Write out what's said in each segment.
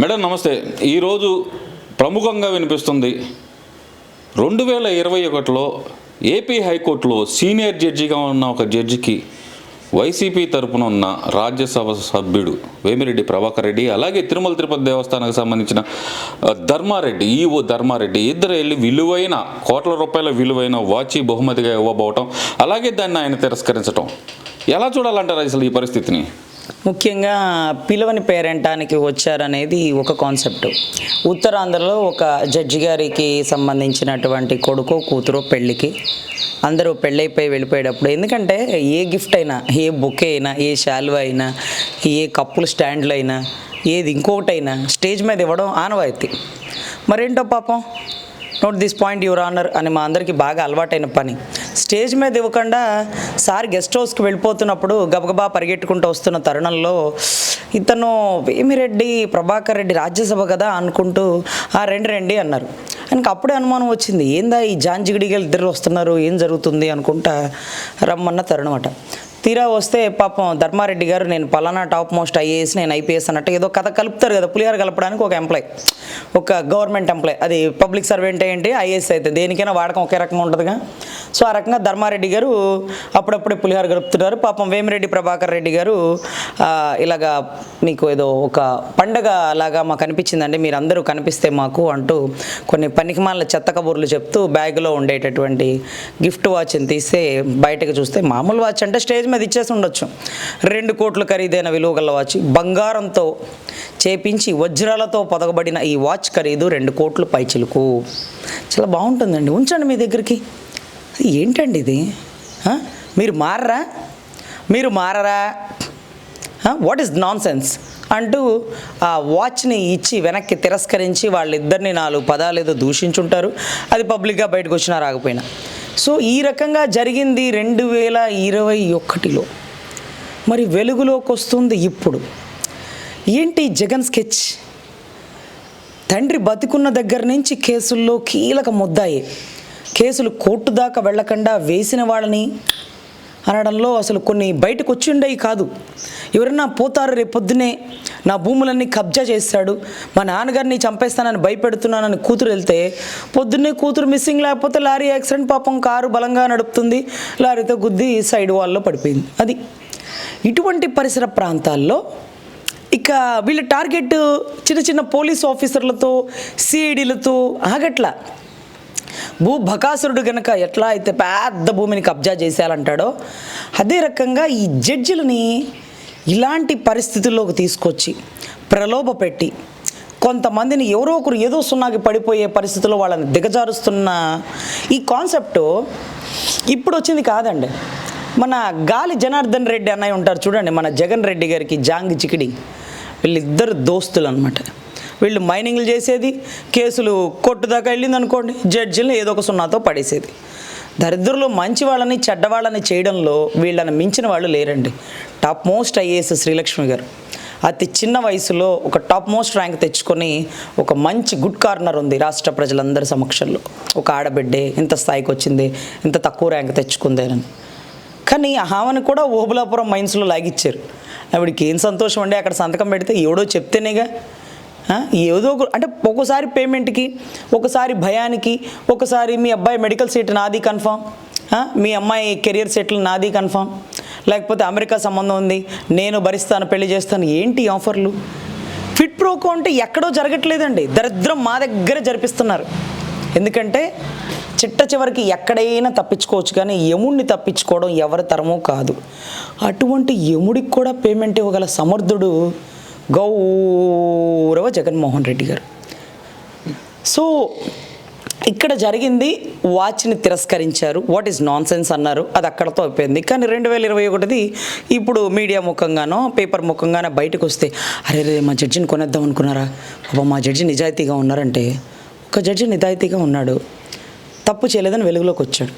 Madam నమస్తే. ఈరోజు ప్రముఖంగా వినిపిస్తుంది రెండు వేల ఇరవై ఒకటిలో ఏపీ హైకోర్టులో సీనియర్ జడ్జిగా ఉన్న ఒక జడ్జికి వైసీపీ తరపున ఉన్న రాజ్యసభ సభ్యుడు వేమిరెడ్డి ప్రభాకర్ రెడ్డి అలాగే తిరుమల తిరుపతి దేవస్థానానికి సంబంధించిన ధర్మారెడ్డి ఈఓ ధర్మారెడ్డి ఇద్దరు వెళ్ళి విలువైన కోట్ల రూపాయల విలువైన వాచి బహుమతిగా ఇవ్వబోవటం అలాగే దాన్ని ఆయన తిరస్కరించటం. ఎలా చూడాలంటారు అసలు ఈ పరిస్థితిని? ముఖ్యంగా పిలవని పేరెంటానికి వచ్చారనేది ఒక కాన్సెప్ట్. ఉత్తరాంధ్రలో ఒక జడ్జి గారికి సంబంధించినటువంటి కొడుకు కూతురు పెళ్ళికి అందరూ పెళ్ళైపోయి వెళ్ళిపోయేటప్పుడు ఎందుకంటే ఏ గిఫ్ట్ అయినా ఏ బొకే అయినా ఏ శాల్వా అయినా ఏ కప్పుల స్టాండ్లు అయినా ఏది ఇంకొకటైనా స్టేజ్ మీద ఇవ్వడం ఆనవాయితీ. మరేంటో పాపం? Note this point your honour అని మా అందరికీ బాగా అలవాటైన పని. స్టేజ్ మీద ఇవ్వకుండా సార్ గెస్ట్ హౌస్కి వెళ్ళిపోతున్నప్పుడు గబగబా పరిగెట్టుకుంటూ వస్తున్న తరుణంలో ఇతను వేమిరెడ్డి ప్రభాకర్ రెడ్డి రాజ్యసభ కదా అనుకుంటూ ఆ రెండు రండి అన్నారు. ఆయనకు అప్పుడే అనుమానం వచ్చింది. ఏందా ఈ జాంజిగిడిగలు ఇద్దరు వస్తున్నారు? ఏం జరుగుతుంది? అనుకుంటా రమ్మన్న తరుణం అట. తీరా వస్తే పాపం ధర్మారెడ్డి గారు నేను పలానా టాప్ మోస్ట్ ఐఏఎస్ నేను ఐపీఎస్ అన్నట్టు ఏదో కథ కలుపుతారు కదా పులిహార కలపడానికి ఒక ఎంప్లాయ్ ఒక గవర్నమెంట్ ఎంప్లాయ్. అది పబ్లిక్ సర్వెంట్ ఏంటి? ఐఏఎస్ అయితే దేనికైనా వాడకం ఒకే రకంగా ఉంటుందిగా. సో ఆ రకంగా ధర్మారెడ్డి గారు అప్పుడప్పుడే పులిహార గడుపుతున్నారు పాపం వేమిరెడ్డి ప్రభాకర్ రెడ్డి గారు ఇలాగా మీకు ఏదో ఒక పండగ లాగా మాకు అనిపించిందండి. మీరు అందరూ కనిపిస్తే మాకు అంటూ కొన్ని పనికిమాల చెత్త కబుర్లు చెప్తూ బ్యాగ్లో ఉండేటటువంటి గిఫ్ట్ వాచ్ని తీస్తే బయటకు చూస్తే మామూలు వాచ్ అంటే స్టేజ్ మీద ఇచ్చేసి ఉండొచ్చు. రెండు కోట్లు ఖరీదైన విలువగల వాచ్ బంగారంతో చేపించి వజ్రాలతో పొదగబడిన ఈ వాచ్ ఖరీదు రెండు కోట్లు పైచిలుకు చాలా బాగుంటుందండి. ఉంచండి మీ దగ్గరికి. ఏంటండి ఇది? మీరు మారరా? మీరు మారరా? వాట్ ఈస్ నాన్ సెన్స్ అంటూ ఆ వాచ్ని ఇచ్చి వెనక్కి తిరస్కరించి వాళ్ళిద్దరిని నాలుగు పదాలు ఏదో దూషించుంటారు. అది పబ్లిక్గా బయటకు వచ్చినా రాకపోయినా. సో ఈ రకంగా జరిగింది రెండు వేల ఇరవై ఒకటిలో. మరి వెలుగులోకి వస్తుంది ఇప్పుడు. ఏంటి జగన్ స్కెచ్? తండ్రి బతికున్న దగ్గర నుంచి కేసుల్లో కీలక ముద్దాయి. కేసులు కోర్టు దాకా వెళ్ళకుండా వేసిన వాళ్ళని అనడంలో అసలు కొన్ని బయటకు వచ్చి కాదు. ఎవరన్నా పోతారు రేపొద్దునే. నా భూములన్నీ కబ్జా చేస్తాడు. మా నాన్నగారిని చంపేస్తానని భయపెడుతున్నానని కూతురు వెళ్తే పొద్దున్నే కూతురు మిస్సింగ్ లేకపోతే లారీ యాక్సిడెంట్ పాపం కారు బలంగా నడుపుతుంది. లారీతో గుద్ది సైడ్ వాల్లో పడిపోయింది. అది. ఇటువంటి పరిసర ప్రాంతాల్లో ఇక వీళ్ళ టార్గెట్ చిన్న చిన్న పోలీస్ ఆఫీసర్లతో సిఐడీలతో ఆగట్లా. భూ బకాసురుడు గనక ఎట్లా అయితే పెద్ద భూమిని కబ్జా చేసేయాలంటాడో అదే రకంగా ఈ జడ్జిలని ఇలాంటి పరిస్థితుల్లోకి తీసుకొచ్చి ప్రలోభ పెట్టి కొంతమందిని ఎవరో ఒకరు ఏదో సున్నాకి పడిపోయే పరిస్థితుల్లో వాళ్ళని దిగజారుస్తున్న ఈ కాన్సెప్ట్ ఇప్పుడు వచ్చింది కాదండి. మన గాలి జనార్దన్ రెడ్డి అన్నయ్య ఉంటారు చూడండి మన జగన్ రెడ్డి గారికి జాంగ్ చికిడి. వీళ్ళిద్దరు దోస్తులు అనమాట వీళ్ళు మైనింగ్లు చేసేది కేసులు కొట్టు దాకా వెళ్ళింది అనుకోండి జడ్జిల్ని ఏదో ఒక సున్నాతో పడేసేది. దరిద్రులు మంచి వాళ్ళని చెడ్డవాళ్ళని చేయడంలో వీళ్ళని మించిన వాళ్ళు లేరండి. టాప్ మోస్ట్ ఐఏఎస్ శ్రీలక్ష్మి గారు. అతి చిన్న వయసులో ఒక టాప్ మోస్ట్ ర్యాంక్ తెచ్చుకొని ఒక మంచి గుడ్ కార్నర్ ఉంది రాష్ట్ర ప్రజలందరి సమక్షంలో. ఒక ఆడబిడ్డే ఇంత స్థాయికి వచ్చింది ఇంత తక్కువ ర్యాంక్ తెచ్చుకుందేనని కానీ ఆమెను కూడా ఓబులాపురం మైన్స్లో లాగిచ్చారు. ఆవిడకి ఏం సంతోషం అండి అక్కడ సంతకం పెడితే? ఎవడో చెప్తేనేగా. ఏదో ఒక అంటే ఒక్కోసారి పేమెంట్కి ఒకసారి భయానికి ఒకసారి మీ అబ్బాయి మెడికల్ సీట్ నాది కన్ఫామ్. మీ అమ్మాయి కెరియర్ సెటిల్ నాది కన్ఫామ్. లేకపోతే అమెరికా సంబంధం ఉంది నేను భరిస్తాను పెళ్ళి చేస్తాను ఏంటి ఆఫర్లు? ఫిట్ ప్రోకో అంటే ఎక్కడో జరగట్లేదండి. దరిద్రం మా దగ్గర జరిపిస్తున్నారు. ఎందుకంటే చిట్ట చివరికి ఎక్కడైనా తప్పించుకోవచ్చు కానీ యముడిని తప్పించుకోవడం ఎవరి తరమో కాదు. అటువంటి యముడికి కూడా పేమెంట్ ఇవ్వగల సమర్థుడు గౌరవ జగన్మోహన్ రెడ్డి గారు. సో ఇక్కడ జరిగింది వాచ్ని తిరస్కరించారు. వాట్ ఈస్ నాన్ సెన్స్ అన్నారు. అది అక్కడతో అయిపోయింది. కానీ రెండు వేల ఇరవై ఒకటిది ఇప్పుడు మీడియా ముఖంగానో పేపర్ ముఖంగానో బయటకు వస్తే అరే రే మా జడ్జిని కొనేద్దాం అనుకున్నారా? అబ్బా మా జడ్జి నిజాయితీగా ఉన్నారంటే ఒక జడ్జి నిజాయితీగా ఉన్నాడు. తప్పు చేయలేదని వెలుగులోకి వచ్చాడు.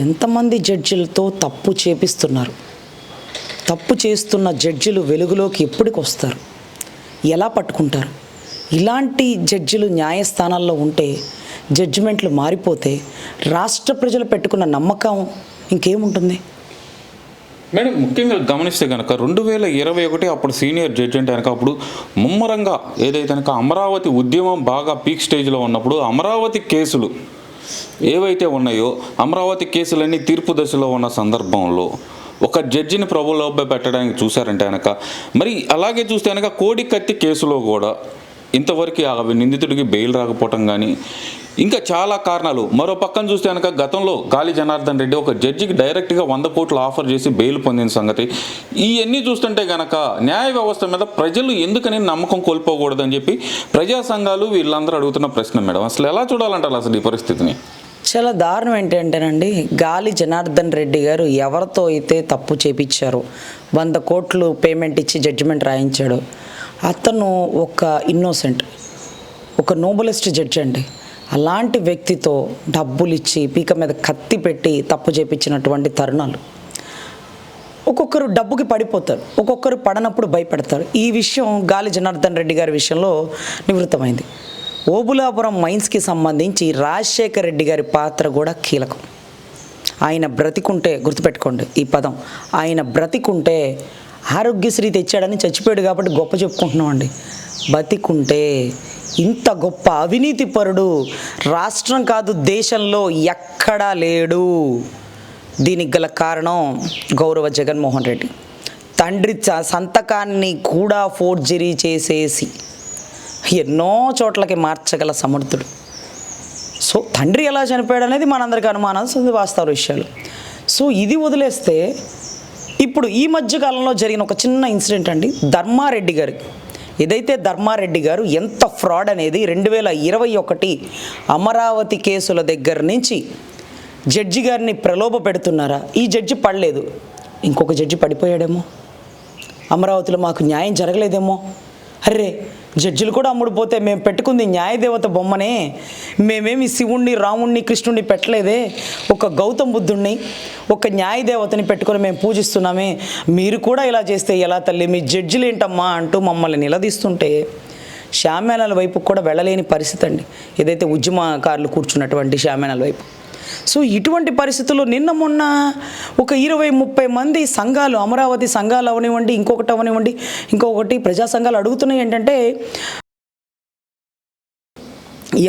ఎంతమంది జడ్జిలతో తప్పు చేపిస్తున్నారు? తప్పు చేస్తున్న జడ్జిలు వెలుగులోకి ఎప్పటికి వస్తారు? ఎలా పట్టుకుంటారు? ఇలాంటి జడ్జిలు న్యాయస్థానాల్లో ఉంటే జడ్జిమెంట్లు మారిపోతే రాష్ట్ర ప్రజలు పెట్టుకున్న నమ్మకం ఇంకేముంటుంది? మేడం ముఖ్యంగా గమనిస్తే కనుక రెండు వేల ఇరవై ఒకటి అప్పుడు సీనియర్ జడ్జి అంటే కనుక అప్పుడు ముమ్మరంగా ఏదైతే కనుక అమరావతి ఉద్యమం బాగా పీక్ స్టేజ్లో ఉన్నప్పుడు అమరావతి కేసులు ఏవైతే ఉన్నాయో అమరావతి కేసులన్నీ తీర్పు దశలో ఉన్న సందర్భంలో ఒక జడ్జిని ప్రభులోపై పెట్టడానికి చూశారంటే కనుక మరి అలాగే చూస్తే కనుక కోడి కత్తి కేసులో కూడా ఇంతవరకు ఆ నిందితుడికి బెయిల్ రాకపోవటం కానీ ఇంకా చాలా కారణాలు. మరో పక్కన చూస్తే కనుక గతంలో గాలి జనార్దన్ రెడ్డి ఒక జడ్జికి డైరెక్ట్గా వంద కోట్లు ఆఫర్ చేసి బెయిల్ పొందిన సంగతి. ఇవన్నీ చూస్తుంటే కనుక న్యాయ వ్యవస్థ మీద ప్రజలు ఎందుకని నమ్మకం కోల్పోకూడదని చెప్పి ప్రజా సంఘాలు వీళ్ళందరూ అడుగుతున్న ప్రశ్న మేడం. అసలు ఎలా చూడాలంటారు అసలు ఈ పరిస్థితిని? చాలా దారుణం ఏంటంటేనండి గాలి జనార్దన్ రెడ్డి గారు ఎవరితో అయితే తప్పు చేపించారో వంద కోట్లు పేమెంట్ ఇచ్చి జడ్జిమెంట్ రాయించాడు అతను ఒక ఇన్నోసెంట్ ఒక నోబలిస్ట్ జడ్జి అండి. అలాంటి వ్యక్తితో డబ్బులు ఇచ్చి పీక మీద కత్తి పెట్టి తప్పు చేపించినటువంటి తరుణాలు. ఒక్కొక్కరు డబ్బుకి పడిపోతారు ఒక్కొక్కరు పడనప్పుడు భయపడతారు. ఈ విషయం గాలి జనార్దన్ రెడ్డి గారి విషయంలో నివృత్తమైంది. ఓబులాపురం మైన్స్కి సంబంధించి రాజశేఖర్ రెడ్డి గారి పాత్ర కూడా కీలకం. ఆయన బ్రతికుంటే గుర్తుపెట్టుకోండి ఈ పదం ఆయన బ్రతికుంటే ఆరోగ్యశ్రీ తెచ్చాడని చచ్చిపోయాడు కాబట్టి గొప్ప చెప్పుకుంటున్నామండి బతికుంటే ఇంత గొప్ప అవినీతి పరుడు రాష్ట్రం కాదు దేశంలో ఎక్కడా లేడు. దీనికి గల కారణం గౌరవ జగన్మోహన్ రెడ్డి. తండ్రి చ- సంతకాన్ని కూడా ఫోర్జరీ చేసేసి ఎన్నో చోట్లకి మార్చగల సమర్థుడు. సో తండ్రి ఎలా చనిపోయాడు అనేది మనందరికీ అనుమానం సో వాస్తవ విషయాలు. సో ఇది వదిలేస్తే ఇప్పుడు ఈ మధ్యకాలంలో జరిగిన ఒక చిన్న ఇన్సిడెంట్ అండి. ధర్మారెడ్డి గారి. ఏదైతే ధర్మారెడ్డి గారు ఎంత ఫ్రాడ్ అనేది రెండు వేల ఇరవై ఒకటి అమరావతి కేసుల దగ్గర నుంచి జడ్జి గారిని ప్రలోభ పెడుతున్నారా? ఈ జడ్జి పడలేదు. ఇంకొక జడ్జి పడిపోయాడేమో. అమరావతిలో మాకు న్యాయం జరగలేదేమో. అరే జడ్జిలు కూడా అమ్ముడుపోతే మేము పెట్టుకుంది న్యాయదేవత బొమ్మనే. మేమేమి శివుణ్ణి రాముణ్ణి కృష్ణుణ్ణి పెట్టలేదే. ఒక గౌతమ్ బుద్ధుణ్ణి ఒక న్యాయదేవతని పెట్టుకొని మేము పూజిస్తున్నామే. మీరు కూడా ఇలా చేస్తే ఎలా తల్లి? మీ జడ్జిలు ఏంటమ్మా అంటూ మమ్మల్ని నిలదీస్తుంటే శామ్యానాల వైపు కూడా వెళ్ళలేని పరిస్థితి అండి. ఏదైతే ఉద్యమకారులు కూర్చున్నటువంటి శామ్యానాల వైపు. సో ఇటువంటి పరిస్థితుల్లో నిన్న మొన్న ఒక ఇరవై ముప్పై మంది సంఘాలు అమరావతి సంఘాలు అవనివ్వండి ఇంకొకటి అవనివ్వండి ఇంకొకటి ప్రజా సంఘాలు అడుగుతున్నాయి ఏంటంటే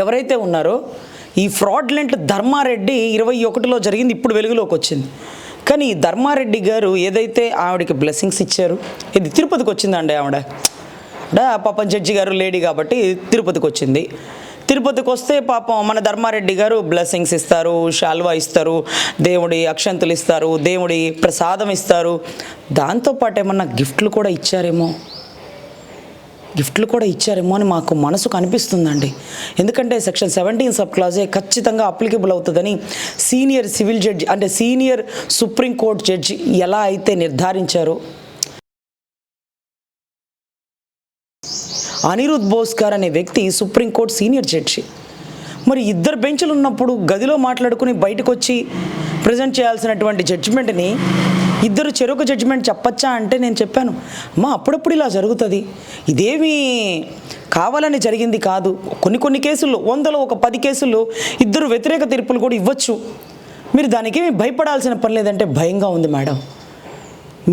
ఎవరైతే ఉన్నారో ఈ ఫ్రాడ్లెంట్ ధర్మారెడ్డి ఇరవై ఒకటిలో జరిగింది ఇప్పుడు వెలుగులోకి వచ్చింది. కానీ ఈ ధర్మారెడ్డి గారు ఏదైతే ఆవిడకి బ్లెస్సింగ్స్ ఇచ్చారు ఇది తిరుపతికి వచ్చిందండి ఆవిడ. ఆవిడ పాపం జడ్జి గారు లేడీ కాబట్టి తిరుపతికి వచ్చింది. తిరుపతికి వస్తే పాపం మన ధర్మారెడ్డి గారు బ్లెస్సింగ్స్ ఇస్తారు శాల్వా ఇస్తారు దేవుడి అక్షంతులు ఇస్తారు దేవుడి ప్రసాదం ఇస్తారు. దాంతోపాటు ఏమన్నా గిఫ్ట్లు కూడా ఇచ్చారేమో? గిఫ్ట్లు కూడా ఇచ్చారేమో అని మాకు మనసుకు అనిపిస్తుందండి ఎందుకంటే సెక్షన్ సెవెంటీన్ సబ్ క్లాజే ఖచ్చితంగా అప్లికబుల్ అవుతుందని సీనియర్ సివిల్ జడ్జి అంటే సీనియర్ సుప్రీంకోర్టు జడ్జి ఎలా అయితే నిర్ధారించారో అనిరుద్ బోస్కర్ అనే వ్యక్తి సుప్రీంకోర్టు సీనియర్ జడ్జి. మరి ఇద్దరు బెంచులు ఉన్నప్పుడు గదిలో మాట్లాడుకుని బయటకు వచ్చి ప్రజెంట్ చేయాల్సినటువంటి జడ్జిమెంట్ని ఇద్దరు చెరొక జడ్జిమెంట్ చెప్పచ్చా అంటే నేను చెప్పాను. మా అప్పుడప్పుడు ఇలా జరుగుతుంది. ఇదేమీ కావాలని జరిగింది కాదు. కొన్ని కొన్ని కేసుల్లో వందలో ఒక పది కేసుల్లో ఇద్దరు వ్యతిరేక తీర్పులు కూడా ఇవ్వచ్చు. మీరు దానికి భయపడాల్సిన పని లేదంటే భయంగా ఉంది మేడం.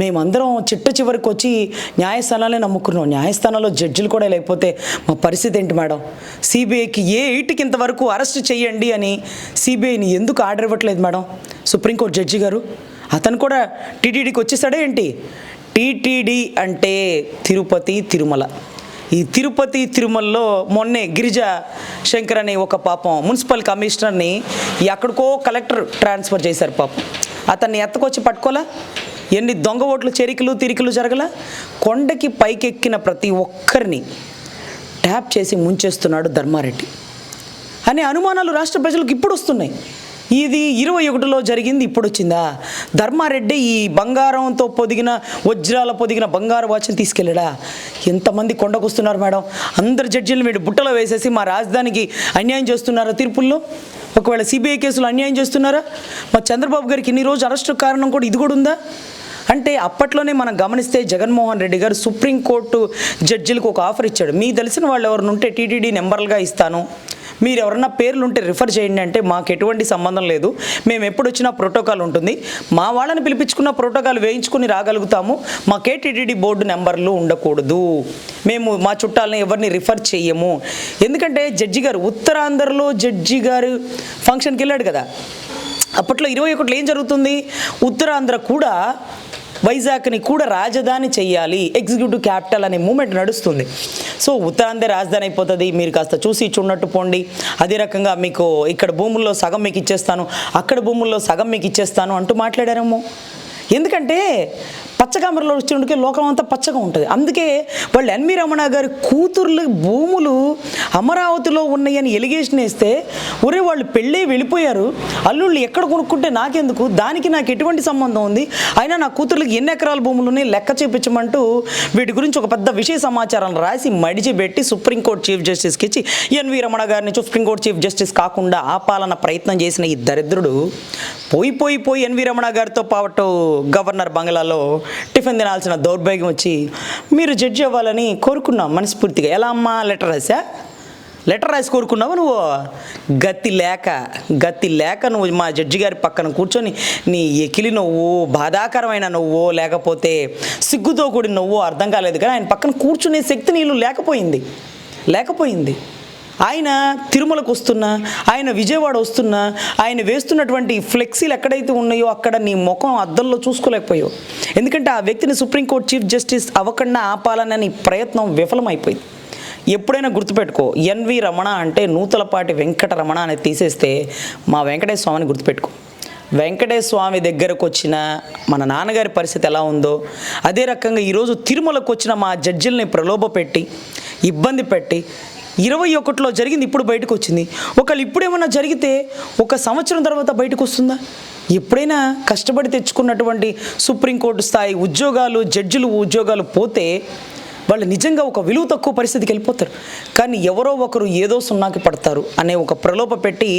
మేమందరం చిట్ట చివరికి వచ్చి న్యాయస్థానాలే నమ్ముకున్నాం. న్యాయస్థానంలో జడ్జిలు కూడా లేకపోతే మా పరిస్థితి ఏంటి మేడం? సిబిఐకి ఏ ఎయిట్కి ఇంతవరకు అరెస్ట్ చేయండి అని సిబిఐని ఎందుకు ఆర్డర్ ఇవ్వట్లేదు మేడం? సుప్రీంకోర్టు జడ్జి గారు? అతను కూడా టీటీడీకి వచ్చేసాడే ఏంటి? టీటీడీ అంటే తిరుపతి తిరుమల. ఈ తిరుపతి తిరుమలలో మొన్నే గిరిజ శంకర్ అనే ఒక పాపం మున్సిపల్ కమిషనర్ని ఎక్కడికో కలెక్టర్ ట్రాన్స్ఫర్ చేశారు పాపం. అతన్ని ఎత్తకొచ్చి పట్టుకోలే ఎన్ని దొంగ ఓట్లు చెరికలు తిరికలు జరగల? కొండకి పైకెక్కిన ప్రతి ఒక్కరిని ట్యాప్ చేసి ముంచేస్తున్నాడు ధర్మారెడ్డి. అనే అనుమానాలు రాష్ట్ర ప్రజలకు ఇప్పుడు వస్తున్నాయి. ఇది ఇరవై ఒకటిలో జరిగింది ఇప్పుడు వచ్చిందా? ధర్మారెడ్డి ఈ బంగారంతో పొదిగిన వజ్రాల పొదిగిన బంగారు వాచ్ని తీసుకెళ్ళాడా? ఎంతమంది కొండకొస్తున్నారు మేడం? అందరు జడ్జీలు మీరు బుట్టలో వేసేసి మా రాజధానికి అన్యాయం చేస్తున్నారా తీర్పుల్లో? ఒకవేళ సిబిఐ కేసులు అన్యాయం చేస్తున్నారా? మా చంద్రబాబు గారికి ఇన్ని రోజు అరెస్టు కారణం కూడా ఇది కూడా ఉందా? అంటే అప్పట్లోనే మనం గమనిస్తే జగన్మోహన్ రెడ్డి గారు సుప్రీంకోర్టు జడ్జిలకు ఒక ఆఫర్ ఇచ్చాడు. మీకు తెలిసిన వాళ్ళు ఎవరినుంటే టీటీడీ నెంబర్లుగా ఇస్తాను. మీరు ఎవరన్నా పేర్లు ఉంటే రిఫర్ చేయండి అంటే మాకు ఎటువంటి సంబంధం లేదు. మేము ఎప్పుడు వచ్చినా ప్రోటోకాల్ ఉంటుంది. మా వాళ్ళని పిలిపించుకున్న ప్రోటోకాల్ వేయించుకుని రాగలుగుతాము. మా కేటీడీడీ బోర్డు నెంబర్లు ఉండకూడదు. మేము మా చుట్టాలని ఎవరిని రిఫర్ చేయము ఎందుకంటే జడ్జి గారు ఉత్తరాంధ్రలో జడ్జి గారు ఫంక్షన్కి వెళ్ళాడు కదా. అప్పట్లో ఇరవై ఒకటిలో ఏం జరుగుతుంది? ఉత్తరాంధ్ర కూడా వైజాగ్ని కూడా రాజధాని చెయ్యాలి ఎగ్జిక్యూటివ్ క్యాపిటల్ అనే మూమెంట్ నడుస్తుంది. సో ఉత్తరాంధ్ర రాజధాని అయిపోతుంది. మీరు కాస్త చూసి చూడనట్టు పోండి. అదే రకంగా మీకు ఇక్కడ భూముల్లో సగం మీకు ఇచ్చేస్తాను అక్కడ భూముల్లో సగం మీకు ఇచ్చేస్తాను అంటూ మాట్లాడారేమో ఎందుకంటే పచ్చకామరలో వచ్చేందుకే లోకం అంతా పచ్చగా ఉంటుంది. అందుకే వాళ్ళు ఎన్వి రమణ గారి కూతుర్లు భూములు అమరావతిలో ఉన్నాయని ఎలిగేషన్ వేస్తే ఒరే వాళ్ళు పెళ్ళే వెళ్ళిపోయారు. అల్లుళ్ళు ఎక్కడ కొనుక్కుంటే నాకెందుకు? దానికి నాకు ఎటువంటి సంబంధం ఉంది? అయినా నా కూతుర్లకి ఎన్ని ఎకరాల భూములు ఉన్నాయి? లెక్క చూపించమంటూ వీటి గురించి ఒక పెద్ద విషయ సమాచారం రాసి మడిచిపెట్టి సుప్రీంకోర్టు చీఫ్ జస్టిస్కి ఇచ్చి ఎన్వి రమణ గారిని సుప్రీంకోర్టు చీఫ్ జస్టిస్ కాకుండా ఆపాలన్న ప్రయత్నం చేసిన ఈ దరిద్రుడు పోయి పోయి పోయి ఎన్వి రమణ గారితో పాటు గవర్నర్ బంగ్లాలో టిఫిన్ తినాల్సిన దౌర్భాగ్యం వచ్చి మీరు జడ్జి అవ్వాలని కోరుకున్నాం మనస్ఫూర్తిగా. ఎలా అమ్మా? లెటర్ రాసా? లెటర్ రాసి కోరుకున్నావు నువ్వు? గతి లేక గతి లేక నువ్వు మా జడ్జి గారి పక్కన కూర్చొని నీ ఎకిలి నువ్వు బాధాకరమైన నువ్వు లేకపోతే సిగ్గుతో కూడిన నువ్వు అర్థం కాలేదు కానీ ఆయన పక్కన కూర్చునే శక్తి నీళ్ళు లేకపోయింది. లేకపోయింది. ఆయన తిరుమలకు వస్తున్నా ఆయన విజయవాడ వస్తున్నా ఆయన వేస్తున్నటువంటి ఫ్లెక్సీలు ఎక్కడైతే ఉన్నాయో అక్కడ నీ ముఖం అద్దంలో చూసుకోలేకపోయావు. ఎందుకంటే ఆ వ్యక్తిని సుప్రీంకోర్టు చీఫ్ జస్టిస్ అవ్వకుండా ఆపాలనే నీ ప్రయత్నం విఫలమైపోయింది. ఎప్పుడైనా గుర్తుపెట్టుకో ఎన్వి రమణ అంటే నూతలపాటి వెంకట రమణ అనేది తీసేస్తే మా వెంకటేశ్వర స్వామిని గుర్తుపెట్టుకో. వెంకటేశ్వర స్వామి దగ్గరకు వచ్చిన మన నాన్నగారి పరిస్థితి ఎలా ఉందో అదే రకంగా ఈరోజు తిరుమలకు వచ్చిన మా జడ్జిల్ని ప్రలోభపెట్టి ఇబ్బంది పెట్టి ఇరవై ఒకటిలో జరిగింది ఇప్పుడు బయటకు వచ్చింది ఒకళ్ళు ఇప్పుడేమన్నా జరిగితే ఒక సంవత్సరం తర్వాత బయటకు వస్తుందా ఎప్పుడైనా కష్టపడి తెచ్చుకున్నటువంటి సుప్రీంకోర్టు స్థాయి ఉద్యోగాలు జడ్జిలు ఉద్యోగాలు పోతే వాళ్ళు నిజంగా ఒక విలువ తక్కువ పరిస్థితికి వెళ్ళిపోతారు. కానీ ఎవరో ఒకరు ఏదో సున్నాకి పడతారు అనే ఒక ప్రలోభ పెట్టి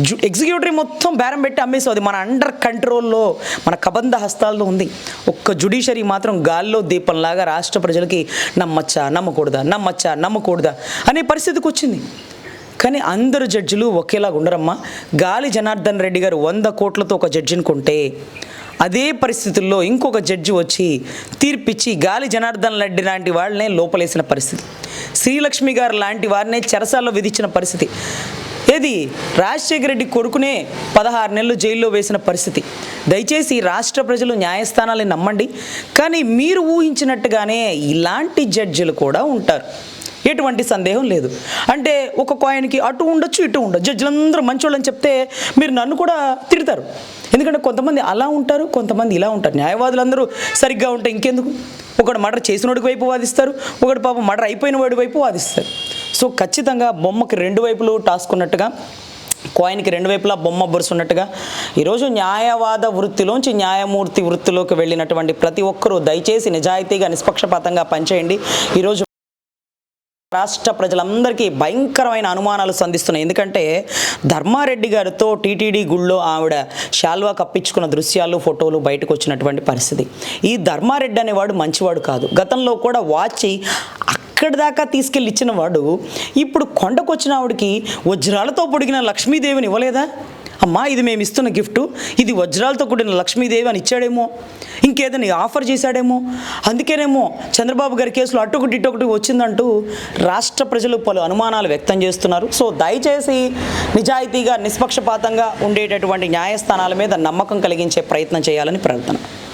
జు ఎగ్జిక్యూటివ్ మొత్తం బేరం పెట్టి అమ్మేసి అది మన అండర్ కంట్రోల్లో మన కబంధ హస్తాల్లో ఉంది. ఒక్క జుడిషరీ మాత్రం గాల్లో దీపంలాగా రాష్ట్ర ప్రజలకి నమ్మచ్చా నమ్మకూడదా నమ్మచ్చా నమ్మకూడదా అనే పరిస్థితికి వచ్చింది. కానీ అందరు జడ్జిలు ఒకేలాగా ఉండరమ్మా. గాలి జనార్దన్ రెడ్డి గారు వంద కోట్లతో ఒక జడ్జిని కొంటే అదే పరిస్థితుల్లో ఇంకొక జడ్జి వచ్చి తీర్పిచ్చి గాలి జనార్దన్ రెడ్డి లాంటి వాళ్ళనే లోపలేసిన పరిస్థితి. శ్రీలక్ష్మి గారు లాంటి వారినే చెరసాల్లో విధించిన పరిస్థితి. ఏది? రాజశేఖర రెడ్డి కొడుకునే పదహారు నెలలు జైల్లో వేసిన పరిస్థితి. దయచేసి రాష్ట్ర ప్రజలు న్యాయస్థానాలని నమ్మండి. కానీ మీరు ఊహించినట్టుగానే ఇలాంటి జడ్జిలు కూడా ఉంటారు. ఎటువంటి సందేహం లేదు. అంటే ఒక కాయిన్కి అటు ఉండొచ్చు ఇటు ఉండొచ్చు. జడ్జిలందరూ మంచోళ్ళని చెప్తే మీరు నన్ను కూడా తిడతారు. ఎందుకంటే కొంతమంది అలా ఉంటారు కొంతమంది ఇలా ఉంటారు. న్యాయవాదులందరూ సరిగ్గా ఉంటే ఇంకెందుకు? ఒకడు మర్డర్ చేసినోడికి వైపు వాదిస్తారు ఒకడు పాపం మర్డర్ అయిపోయిన వాడి వైపు వాదిస్తారు. సో ఖచ్చితంగా బొమ్మకి రెండు వైపులు టాస్క్ ఉన్నట్టుగా కాయిన్కి రెండు వైపులా బొమ్మ బొరుసు ఉన్నట్టుగా ఈరోజు న్యాయవాద వృత్తిలోంచి న్యాయమూర్తి వృత్తిలోకి వెళ్ళినటువంటి ప్రతి ఒక్కరూ దయచేసి నిజాయితీగా నిష్పక్షపాతంగా పనిచేయండి. ఈరోజు రాష్ట్ర ప్రజలందరికీ భయంకరమైన అనుమానాలు సంధిస్తున్నాయి. ఎందుకంటే ధర్మారెడ్డి గారితో టీటీడీ గుళ్ళో ఆవిడ శాల్వా కప్పించుకున్న దృశ్యాలు ఫోటోలు బయటకు వచ్చినటువంటి పరిస్థితి. ఈ ధర్మారెడ్డి అనేవాడు మంచివాడు కాదు. గతంలో కూడా వాచి అక్కడి దాకా తీసుకెళ్ళి ఇచ్చిన వాడు ఇప్పుడు కొండకు వచ్చిన ఆవిడకి వజ్రాలతో పొడిగిన లక్ష్మీదేవిని ఇవ్వలేదా? అమ్మా ఇది మేము ఇస్తున్న గిఫ్ట్. ఇది వజ్రాలతో కూడిన లక్ష్మీదేవి అని ఇచ్చాడేమో. ఇంకేదైనా ఆఫర్ చేశాడేమో? అందుకేనేమో చంద్రబాబు గారి కేసులో అటుకుటి ఇటొకటి వచ్చిందంటూ రాష్ట్ర ప్రజలు పలు అనుమానాలు వ్యక్తం చేస్తున్నారు. సో దయచేసి నిజాయితీగా నిష్పక్షపాతంగా ఉండేటటువంటి న్యాయస్థానాల మీద నమ్మకం కలిగించే ప్రయత్నం చేయాలని ప్రార్థన.